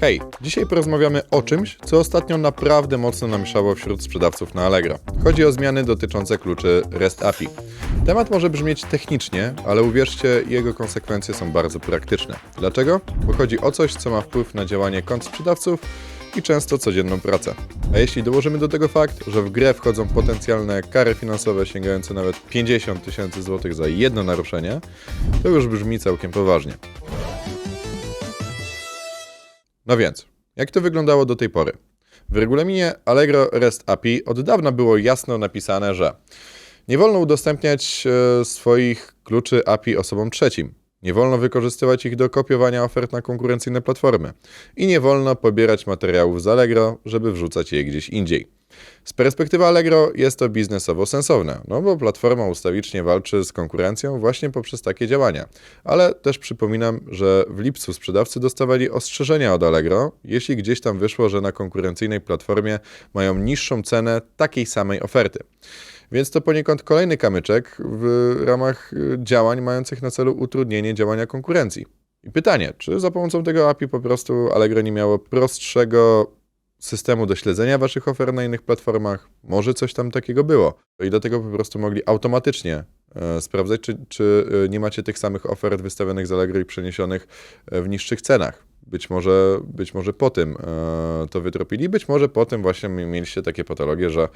Hej, dzisiaj porozmawiamy o czymś, co ostatnio naprawdę mocno namieszało wśród sprzedawców na Allegro. Chodzi o zmiany dotyczące kluczy REST API. Temat może brzmieć technicznie, ale uwierzcie, jego konsekwencje są bardzo praktyczne. Dlaczego? Bo chodzi o coś, co ma wpływ na działanie kont sprzedawców i często codzienną pracę. A jeśli dołożymy do tego fakt, że w grę wchodzą potencjalne kary finansowe sięgające nawet 50 tysięcy złotych za jedno naruszenie, to już brzmi całkiem poważnie. No więc, jak to wyglądało do tej pory? W regulaminie Allegro REST API od dawna było jasno napisane, że nie wolno udostępniać e, swoich kluczy API osobom trzecim. Nie wolno wykorzystywać ich do kopiowania ofert na konkurencyjne platformy. I nie wolno pobierać materiałów z Allegro, żeby wrzucać je gdzieś indziej. Z perspektywy Allegro jest to biznesowo sensowne, no bo platforma ustawicznie walczy z konkurencją właśnie poprzez takie działania. Ale też przypominam, że w lipcu sprzedawcy dostawali ostrzeżenia od Allegro, jeśli gdzieś tam wyszło, że na konkurencyjnej platformie mają niższą cenę takiej samej oferty. Więc to poniekąd kolejny kamyczek w ramach y, działań mających na celu utrudnienie działania konkurencji. I pytanie, czy za pomocą tego API po prostu Allegro nie miało prostszego systemu do śledzenia waszych ofert na innych platformach? Może coś tam takiego było. I dlatego po prostu mogli automatycznie e, sprawdzać, czy, czy e, nie macie tych samych ofert wystawionych z Allegro i przeniesionych e, w niższych cenach. Być może, być może po tym to wytropili, być może po tym właśnie mi- mieliście takie patologie, że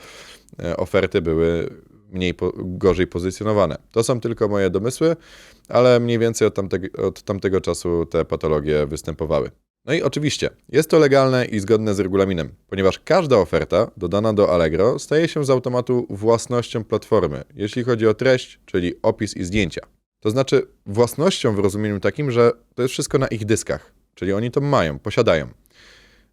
oferty były mniej po, gorzej pozycjonowane. To są tylko moje domysły, ale mniej więcej od od tamtego czasu te patologie występowały. No i oczywiście, jest to legalne i zgodne z regulaminem, ponieważ każda oferta dodana do Allegro staje się z automatu własnością platformy, jeśli chodzi o treść, czyli opis i zdjęcia. To znaczy własnością w rozumieniu takim, że to jest wszystko na ich dyskach, czyli oni to mają, posiadają.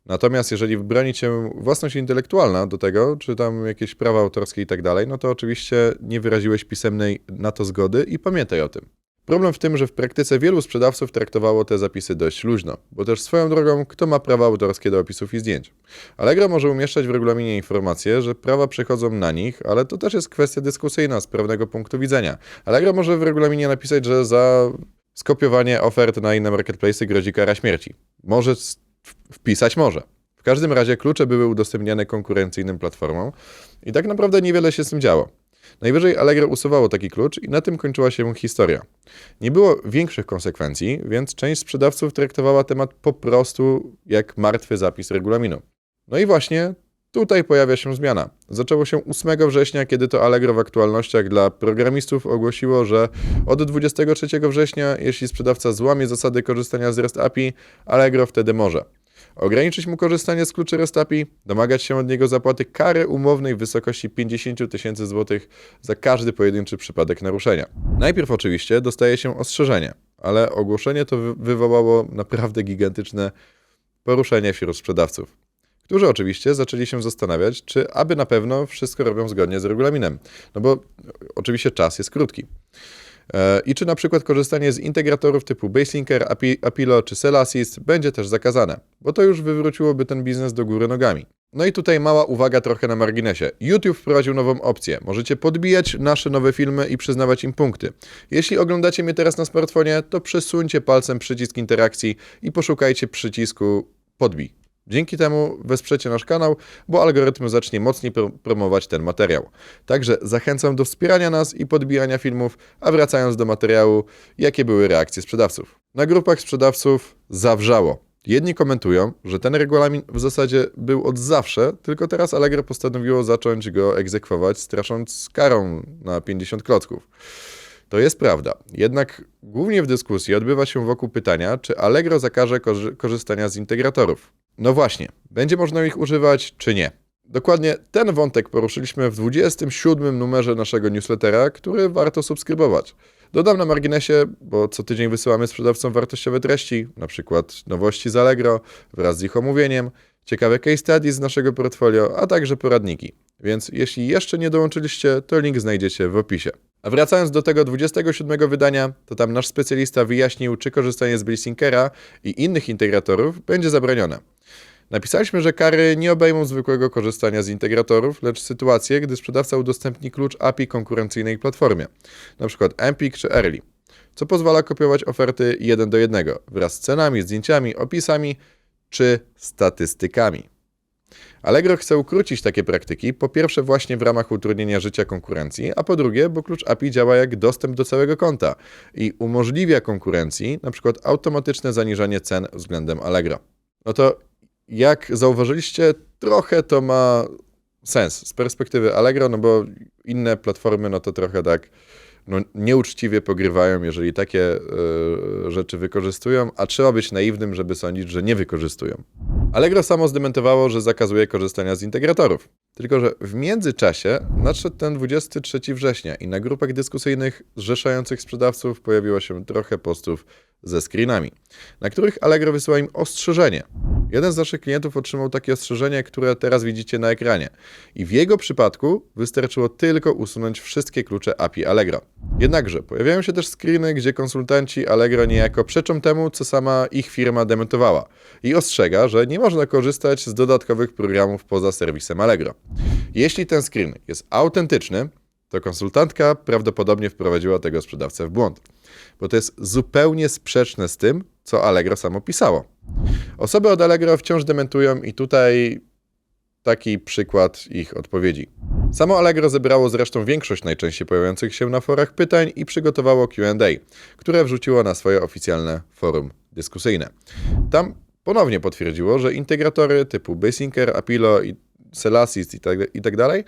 Natomiast jeżeli broni cię własność intelektualna do tego, czy tam jakieś prawa autorskie i tak dalej, no to oczywiście nie wyraziłeś pisemnej na to zgody i pamiętaj o tym. Problem w tym, że w praktyce wielu sprzedawców traktowało te zapisy dość luźno, bo też swoją drogą, kto ma prawa autorskie do opisów i zdjęć. Allegro może umieszczać w regulaminie informacje, że prawa przechodzą na nich, ale to też jest kwestia dyskusyjna z pewnego punktu widzenia. Allegro może w regulaminie napisać, że za skopiowanie ofert na inne marketplace grozi kara śmierci. Może wpisać może. W każdym razie klucze były udostępniane konkurencyjnym platformom i tak naprawdę niewiele się z tym działo. Najwyżej Allegro usuwało taki klucz i na tym kończyła się historia. Nie było większych konsekwencji, więc część sprzedawców traktowała temat po prostu jak martwy zapis regulaminu. No i właśnie tutaj pojawia się zmiana. Zaczęło się 8 września, kiedy to Allegro w aktualnościach dla programistów ogłosiło, że od 23 września, jeśli sprzedawca złamie zasady korzystania z REST API, Allegro wtedy może ograniczyć mu korzystanie z kluczy REST API, domagać się od niego zapłaty kary umownej w wysokości 50 tysięcy złotych za każdy pojedynczy przypadek naruszenia. Najpierw oczywiście dostaje się ostrzeżenie, ale ogłoszenie to wy- wywołało naprawdę gigantyczne poruszenie wśród sprzedawców, którzy oczywiście zaczęli się zastanawiać, czy aby na pewno wszystko robią zgodnie z regulaminem, no bo oczywiście czas jest krótki. E, I czy na przykład korzystanie z integratorów typu Baselinker, Api- Apilo czy Celassist będzie też zakazane, bo to już wywróciłoby ten biznes do góry nogami. No i tutaj mała uwaga trochę na marginesie. YouTube wprowadził nową opcję. Możecie podbijać nasze nowe filmy i przyznawać im punkty. Jeśli oglądacie mnie teraz na smartfonie, to przesuńcie palcem przycisk interakcji i poszukajcie przycisku podbij. Dzięki temu wesprzecie nasz kanał, bo algorytm zacznie mocniej pro- promować ten materiał. Także zachęcam do wspierania nas i podbijania filmów, a wracając do materiału, jakie były reakcje sprzedawców. Na grupach sprzedawców zawrzało. Jedni komentują, że ten regulamin w zasadzie był od zawsze, tylko teraz Allegro postanowiło zacząć go egzekwować, strasząc karą na 50 klocków. To jest prawda. Jednak głównie w dyskusji odbywa się wokół pytania, czy Allegro zakaże korzy- korzystania z integratorów. No właśnie, będzie można ich używać, czy nie? Dokładnie ten wątek poruszyliśmy w 27 numerze naszego newslettera, który warto subskrybować. Dodam na marginesie, bo co tydzień wysyłamy sprzedawcom wartościowe treści, przykład nowości z Allegro wraz z ich omówieniem, ciekawe case studies z naszego portfolio, a także poradniki. Więc jeśli jeszcze nie dołączyliście, to link znajdziecie w opisie. A wracając do tego 27 wydania, to tam nasz specjalista wyjaśnił, czy korzystanie z Blasinkera i innych integratorów będzie zabronione. Napisaliśmy, że kary nie obejmą zwykłego korzystania z integratorów, lecz sytuacje, gdy sprzedawca udostępni klucz API konkurencyjnej platformie, np. Empik czy Early, co pozwala kopiować oferty jeden do jednego wraz z cenami, zdjęciami, opisami czy statystykami. Allegro chce ukrócić takie praktyki, po pierwsze właśnie w ramach utrudnienia życia konkurencji, a po drugie, bo klucz API działa jak dostęp do całego konta i umożliwia konkurencji przykład automatyczne zaniżanie cen względem Allegro. No to jak zauważyliście, trochę to ma sens z perspektywy Allegro, no bo inne platformy no to trochę tak no, nieuczciwie pogrywają, jeżeli takie e, rzeczy wykorzystują, a trzeba być naiwnym, żeby sądzić, że nie wykorzystują. Allegro samo zdementowało, że zakazuje korzystania z integratorów. Tylko, że w międzyczasie nadszedł ten 23 września i na grupach dyskusyjnych zrzeszających sprzedawców pojawiło się trochę postów ze screenami, na których Allegro wysyła im ostrzeżenie. Jeden z naszych klientów otrzymał takie ostrzeżenie, które teraz widzicie na ekranie. I w jego przypadku wystarczyło tylko usunąć wszystkie klucze API Allegro. Jednakże pojawiają się też screeny, gdzie konsultanci Allegro niejako przeczą temu, co sama ich firma dementowała i ostrzega, że nie można korzystać z dodatkowych programów poza serwisem Allegro. Jeśli ten screen jest autentyczny, to konsultantka prawdopodobnie wprowadziła tego sprzedawcę w błąd, bo to jest zupełnie sprzeczne z tym, co Allegro samo pisało. Osoby od Allegro wciąż dementują i tutaj taki przykład ich odpowiedzi. Samo Allegro zebrało zresztą większość najczęściej pojawiających się na forach pytań i przygotowało QA, które wrzuciło na swoje oficjalne forum dyskusyjne. Tam ponownie potwierdziło, że integratory typu Basinker, Apilo i Selassis itd. itd.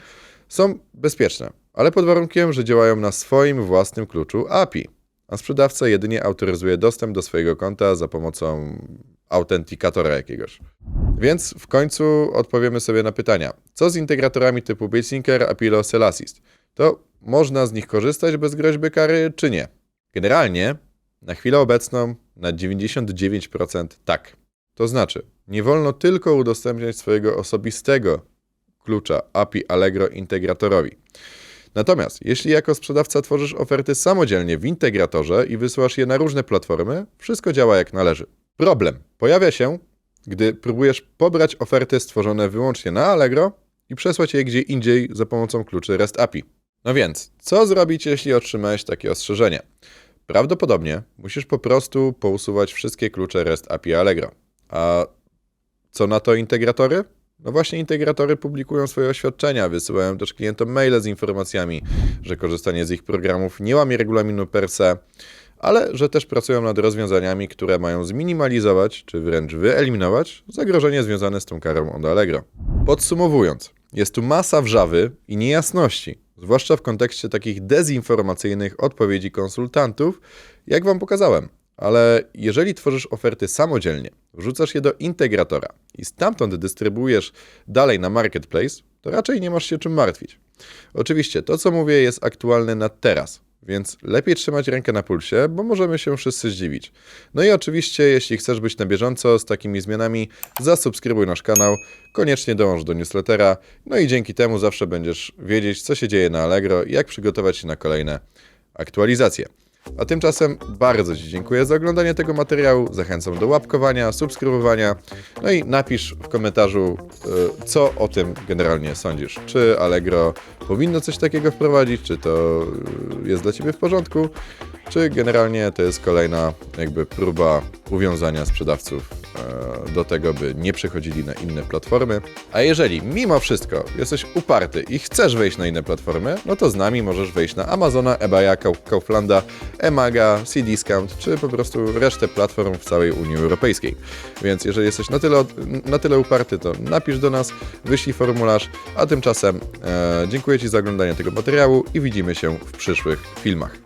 są bezpieczne, ale pod warunkiem, że działają na swoim własnym kluczu API, a sprzedawca jedynie autoryzuje dostęp do swojego konta za pomocą autentikatora jakiegoś. Więc w końcu odpowiemy sobie na pytania. Co z integratorami typu Basinker, Apilo, Selassis? To można z nich korzystać bez groźby kary, czy nie? Generalnie, na chwilę obecną, na 99% tak. To znaczy, nie wolno tylko udostępniać swojego osobistego klucza API Allegro integratorowi. Natomiast jeśli jako sprzedawca tworzysz oferty samodzielnie w integratorze i wysyłasz je na różne platformy, wszystko działa jak należy. Problem pojawia się, gdy próbujesz pobrać oferty stworzone wyłącznie na Allegro i przesłać je gdzie indziej za pomocą kluczy REST API. No więc, co zrobić, jeśli otrzymałeś takie ostrzeżenie? Prawdopodobnie musisz po prostu pousuwać wszystkie klucze REST API Allegro. A co na to integratory? No właśnie integratory publikują swoje oświadczenia, wysyłają też klientom maile z informacjami, że korzystanie z ich programów nie łamie regulaminu per se, ale że też pracują nad rozwiązaniami, które mają zminimalizować, czy wręcz wyeliminować zagrożenie związane z tą karą od Allegro. Podsumowując, jest tu masa wrzawy i niejasności, zwłaszcza w kontekście takich dezinformacyjnych odpowiedzi konsultantów, jak Wam pokazałem. Ale jeżeli tworzysz oferty samodzielnie, wrzucasz je do integratora i stamtąd dystrybuujesz dalej na marketplace, to raczej nie masz się czym martwić. Oczywiście to, co mówię, jest aktualne na teraz, więc lepiej trzymać rękę na pulsie, bo możemy się wszyscy zdziwić. No i oczywiście, jeśli chcesz być na bieżąco z takimi zmianami, zasubskrybuj nasz kanał, koniecznie dołącz do newslettera, no i dzięki temu zawsze będziesz wiedzieć, co się dzieje na Allegro i jak przygotować się na kolejne aktualizacje. A tymczasem bardzo Ci dziękuję za oglądanie tego materiału. Zachęcam do łapkowania, subskrybowania. No i napisz w komentarzu, y, co o tym generalnie sądzisz. Czy Allegro powinno coś takiego wprowadzić, czy to y, jest dla Ciebie w porządku, czy generalnie to jest kolejna jakby próba uwiązania sprzedawców e, do tego, by nie przechodzili na inne platformy. A jeżeli mimo wszystko jesteś uparty i chcesz wejść na inne platformy, no to z nami możesz wejść na Amazona, eBaya, Kauflanda, Emaga, Cdiscount, czy po prostu resztę platform w całej Unii Europejskiej. Więc jeżeli jesteś na tyle, na tyle uparty, to napisz do nas, wyślij formularz, a tymczasem e, dziękuję Ci za oglądanie tego materiału i widzimy się w przyszłych filmach.